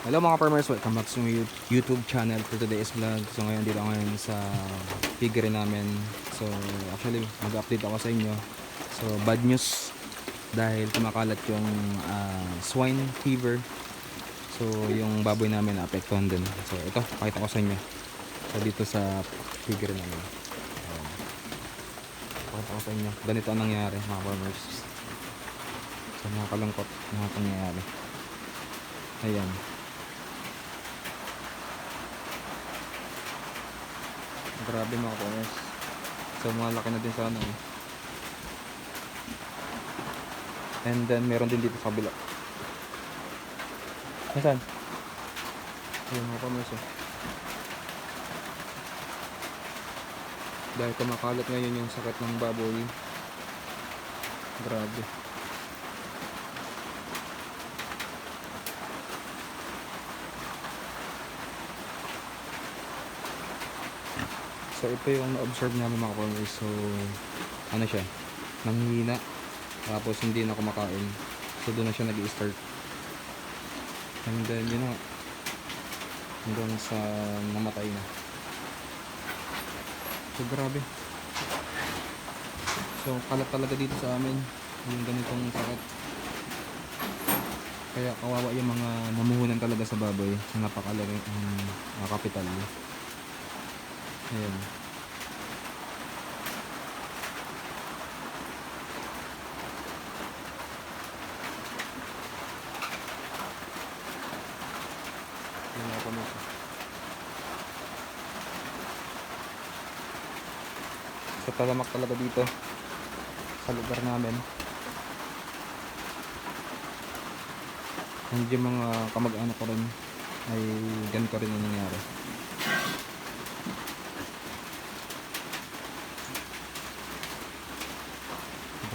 Hello mga farmers, welcome back to my YouTube channel for today's vlog. So ngayon dito ngayon sa piggery namin. So actually mag-update ako sa inyo. So bad news dahil kumakalat yung ah, swine fever. So yung baboy namin naapektuhan din. So ito, pakita ko sa inyo. So dito sa piggery namin. Ayan. Pakita ko sa inyo. Ganito ang nangyari mga farmers. So nakakalungkot na nangyayari. Ayan. Grabe mga farmers. So malaki na din sana eh. And then meron din dito sa kabila. Nasaan? Ayan mga farmers eh. Dahil kumakalat ngayon yung sakit ng baboy. Grabe. So ito yung na-observe namin mga farmers. So ano siya? Nanghihina. Tapos hindi na kumakain. So doon na siya nag-i-start. And then yun na. Hanggang sa namatay na. So grabe. So kalat talaga dito sa amin. Yung ganitong sakit. Kaya kawawa yung mga namuhunan talaga sa baboy. Napakalaki ang uh, kapital. Ayan. Ayan ako mo. So talamak talaga dito sa lugar namin. Yung mga kamag-anak ko rin ay ganito rin ang nangyari.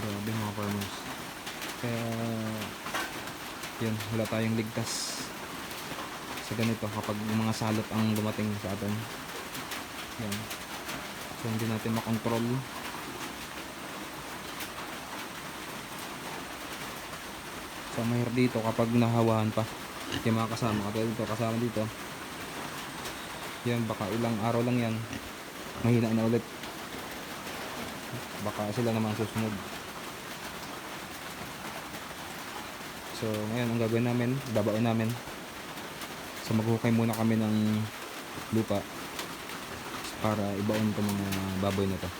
Grabe mga farmers. Kaya yun, wala tayong ligtas sa ganito kapag mga salot ang dumating sa atin. Yan. So hindi natin makontrol. So mahirap dito kapag nahawahan pa yung mga kasama. Katulad dito, kasama dito. Yan, baka ilang araw lang yan. Mahina na ulit baka sila naman susunod so ngayon ang gagawin namin babaon namin. So maghukay muna kami ng lupa para ibaon itong mga baboy na to.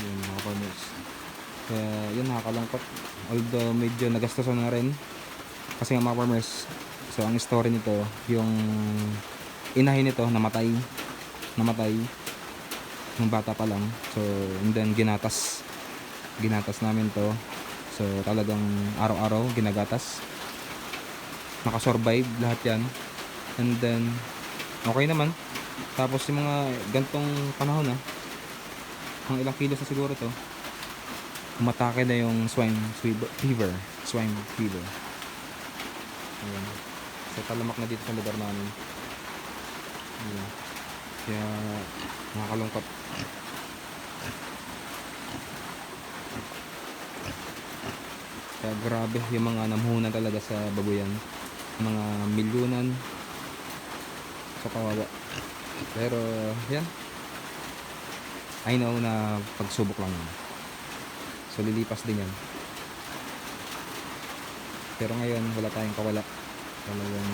Yun mga farmers. Kaya yun nakakalungkot. Although medyo nagastosan na rin. Kasi nga mga farmers so ang story nito yung inahin nito namatay. Namatay. Nung bata pa lang. So, and then ginatas. Ginatas namin to. So, talagang araw-araw ginagatas. Nakasurvive lahat yan. And then, okay naman. Tapos yung mga gantong panahon na, mga ilang kilos na siguro to, umatake na yung swine fever. Swine fever. Ayan. So, talamak na dito sa lugar namin. Ayan. Kaya, nakakalungkot. Kaya grabe yung mga namuhunan talaga sa babuyan. Mga milyunan sa kawawa. Pero yan. I know na pagsubok lang yan. So lilipas din yan. Pero ngayon wala tayong kawala. Talagang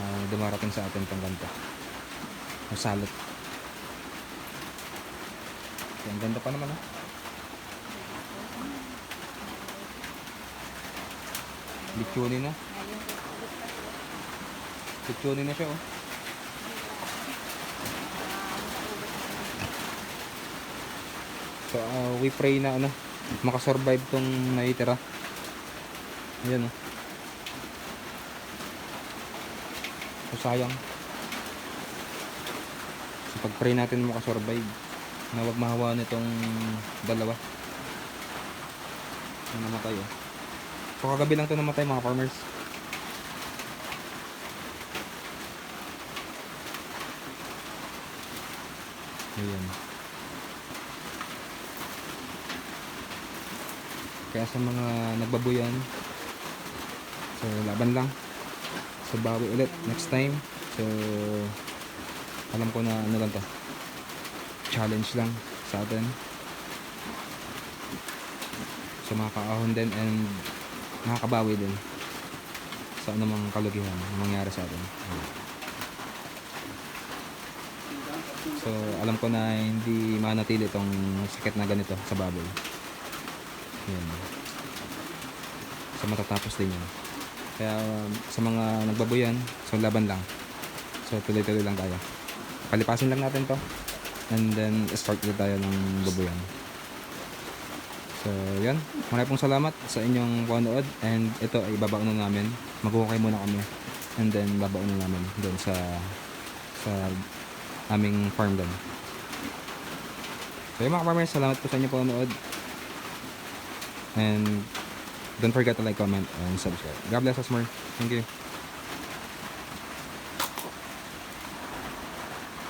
ah, dumarating sa atin pang ganito. Masalot. Ang ganda pa naman ah. Lechoni na. Lechoni na siya oh. So uh, we pray na ano, makasurvive tong naitira. Ayan oh. So sayang. So pag-pray natin makasurvive na wag mahawa nitong dalawa na namatay oh. So kagabi lang to namatay mga farmers. Ayan. Kaya sa mga nagbabuyan, So, laban lang. So, bawi ulit next time. So, alam ko na ano lang to. Challenge lang sa atin. So, makakaahon din and nakakabawi din sa anumang kalugihan na mangyari sa atin. So, alam ko na hindi manatili itong sakit na ganito sa baboy. Yan. So, matatapos din yan. Kaya, sa mga nagbaboyan, so laban lang. So, tuloy-tuloy lang tayo. Palipasin lang natin to. And then, start ulit tayo ng baboyan. So, yan. Maraming pong salamat sa inyong panood. And ito ay babaon na namin. Magkukay muna kami. And then, babaon na namin doon sa sa aming farm doon. So, yun mga farmers, salamat po sa inyong panood. And don't forget to like, comment, and subscribe. God bless us more. Thank you.